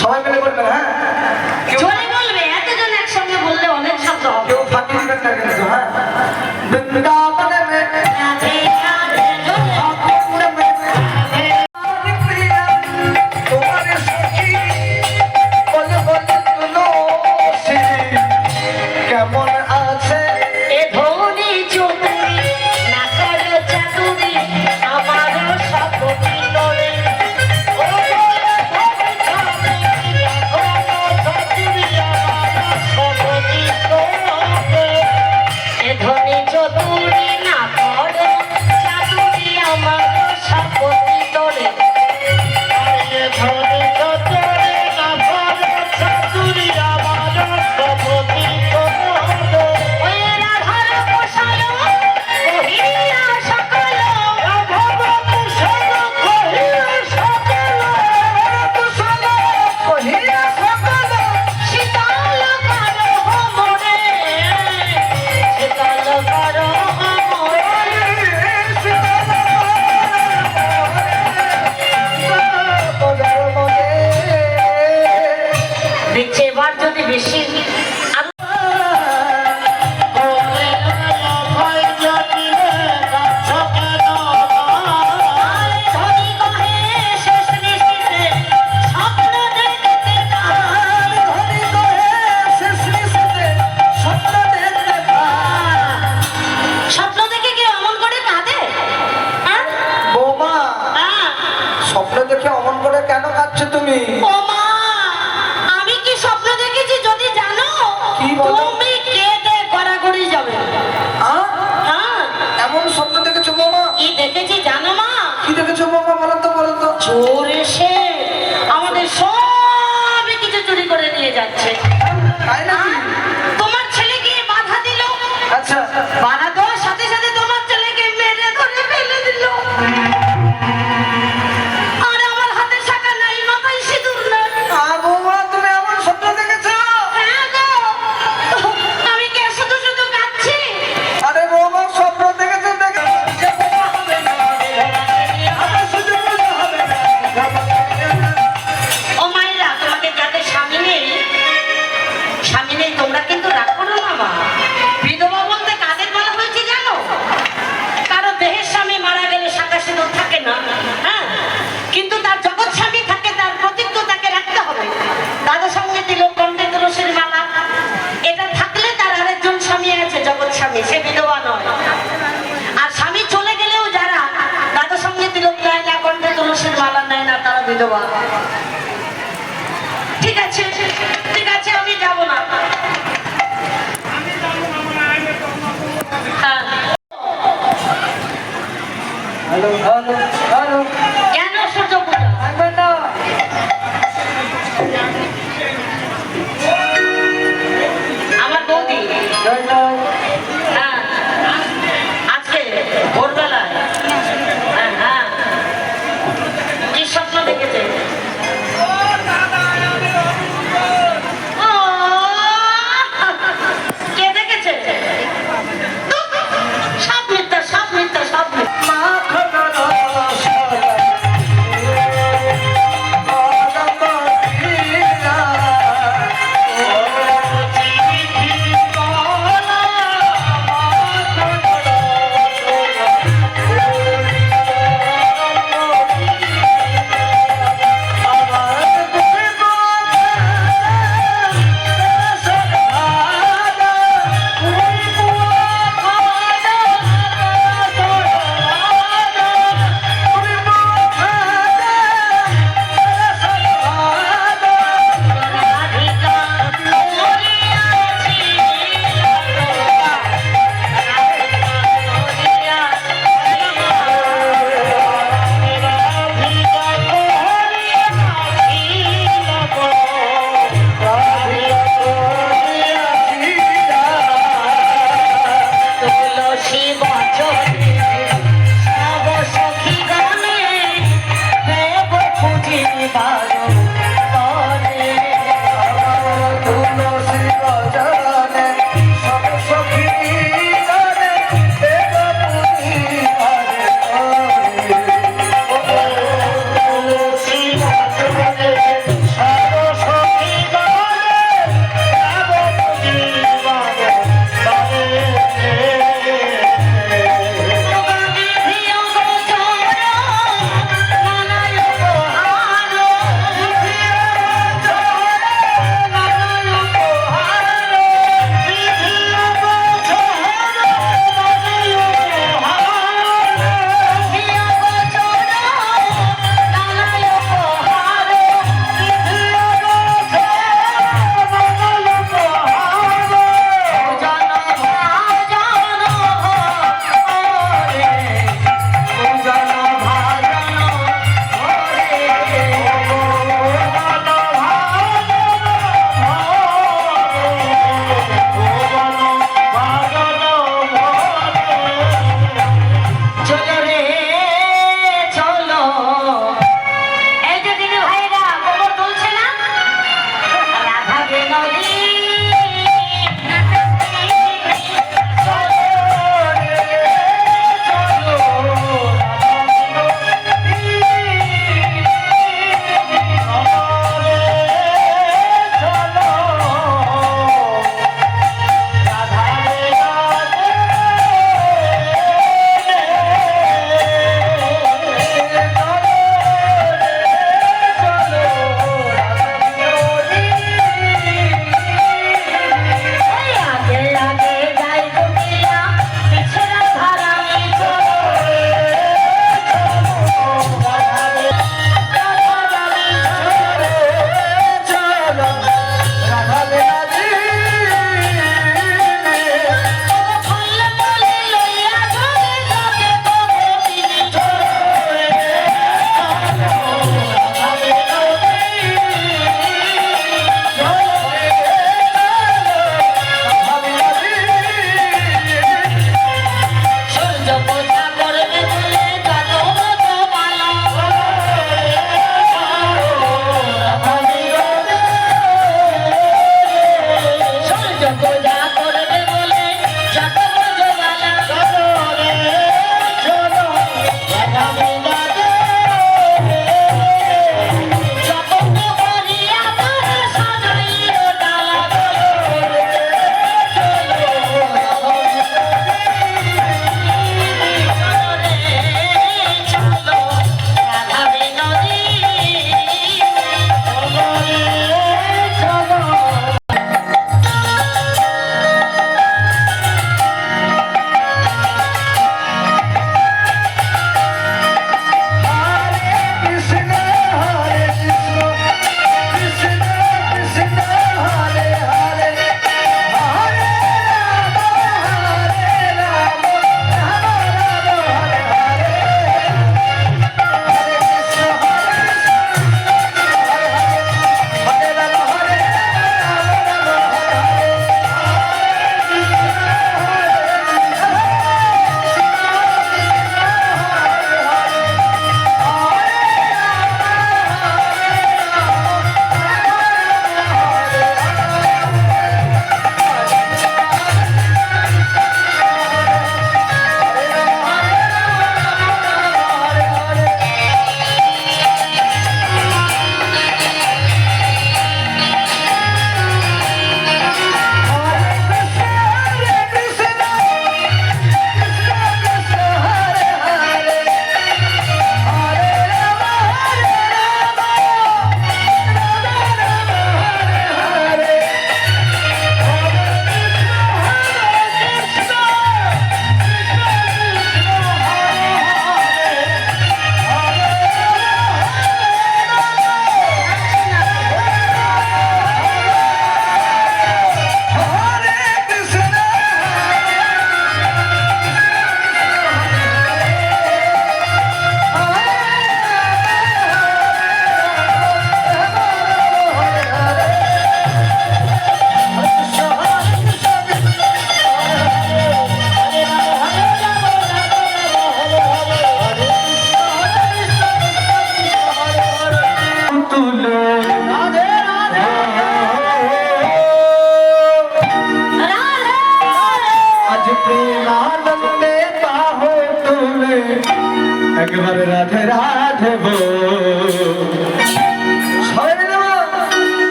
সবাই মিলে করবেন হ্যাঁ।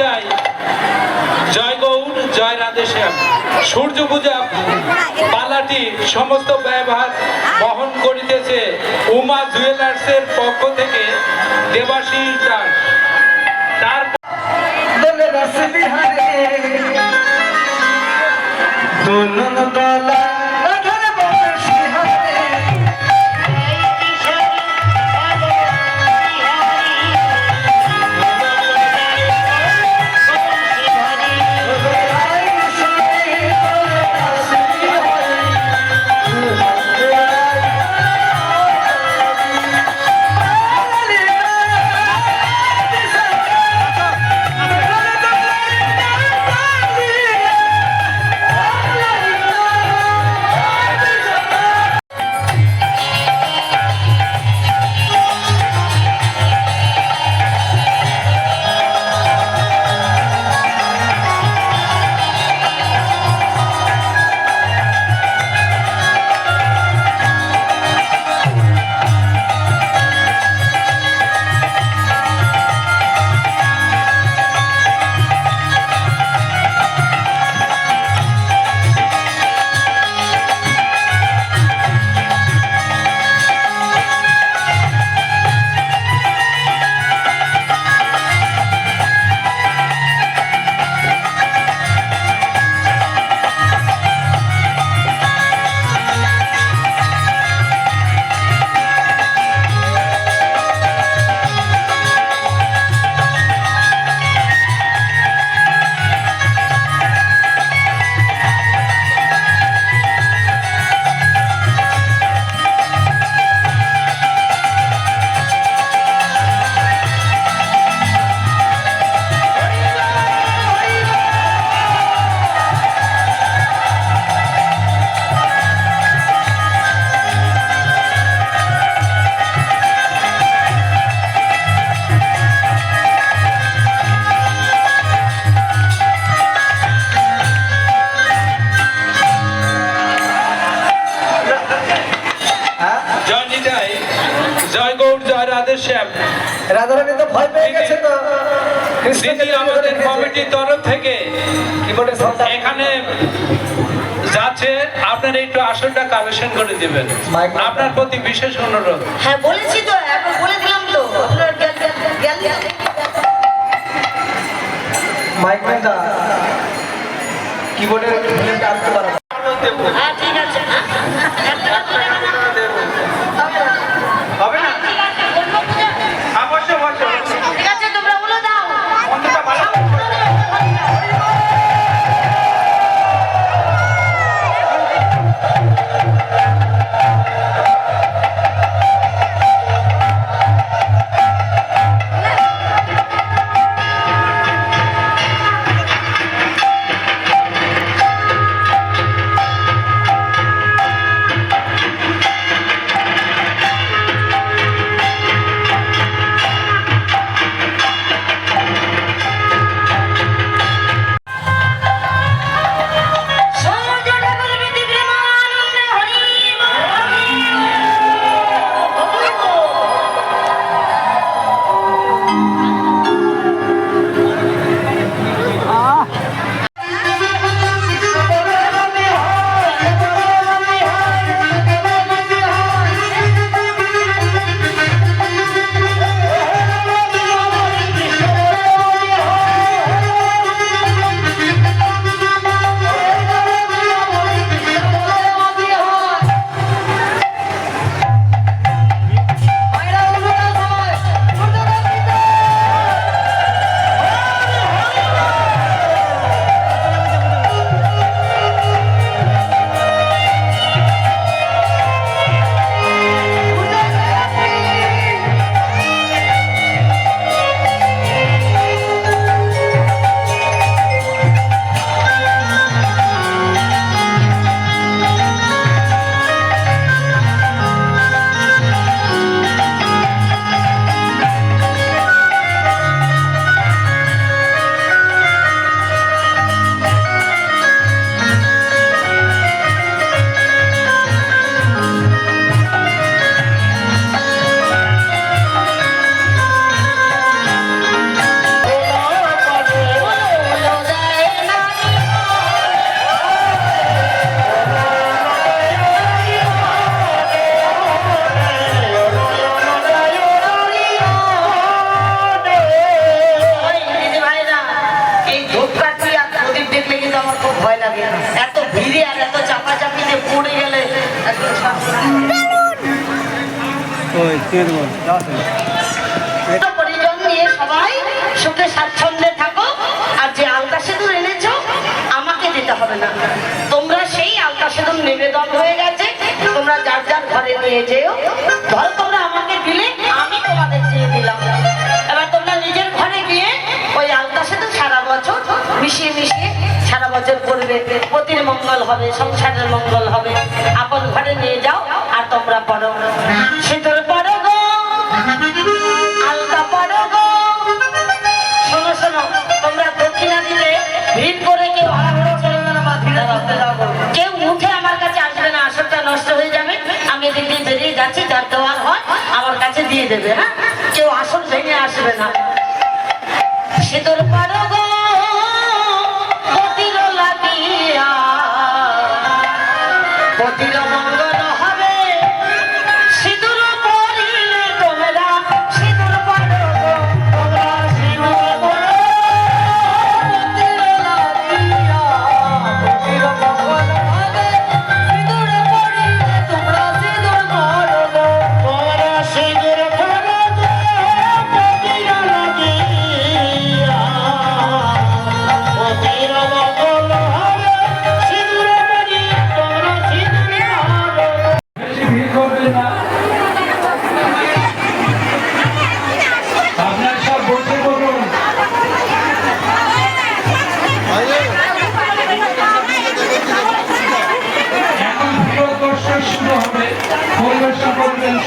বিদায় জয় গৌর জয় রাধেশ্যাম সূর্য পূজা, পালাটি, সমস্ত ব্যবহার বহন করিতেছে উমা জুয়েলার্সের পক্ষ থেকে দেবাশীষ দাস। তার দোলন দলা রাধারানী তো ভয় পেয়ে গেছে তো। দিদি আমাদের কমিটির তরফ থেকে কিবোর্ডের সন্তান এখানে যাচ্ছে আপনারা একটু আসনটা কালেকশন করে দিবেন। মাইক- আপনার প্রতি বিশেষ অনুরোধ। হ্যাঁ বলেছি তো এখন বলে দিলাম তো। আপনার মাইক ম্যানটা কিবোর্ডের আনতে পারো যার যেও। ধরো তোমরা আমাকে দিলে, আমি তোমাদের দিয়ে দিলাম। এবার তোমরা নিজের ঘরে গিয়ে ওই আলতা সেতু সারা বছর মিশিয়ে মিশিয়ে সারা বছর করবে। পতির মঙ্গল হবে, সংসারের মঙ্গল হবে। আপন ঘরে নিয়ে যাও আর তোমরা পড়ো। সেতুর পড়ো গো, আলতা পড়ো গো। শোনো শোনো, তোমরা দক্ষিণা দিলে ভিড় করে কেউ হারাহারা ধীরে যাব। কেউ উঠে আমার কাছে এদিক দিয়ে বেরিয়ে যাচ্ছি, যার দেওয়ার হয় আমার কাছে দিয়ে দেবে হ্যাঁ? কেউ আসল ভেঙে আসবে না। সিঁদুর পারো গো লাগিয়া পতির মঙ্গল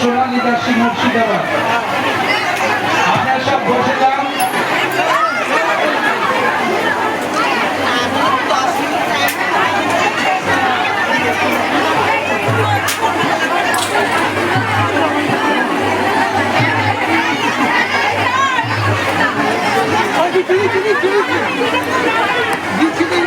সোনালী দাসী মুর্শিদাবাদ। আপনারা সব বসে যান। দিচ্ছি দিচ্ছি দিচ্ছি দিচ্ছি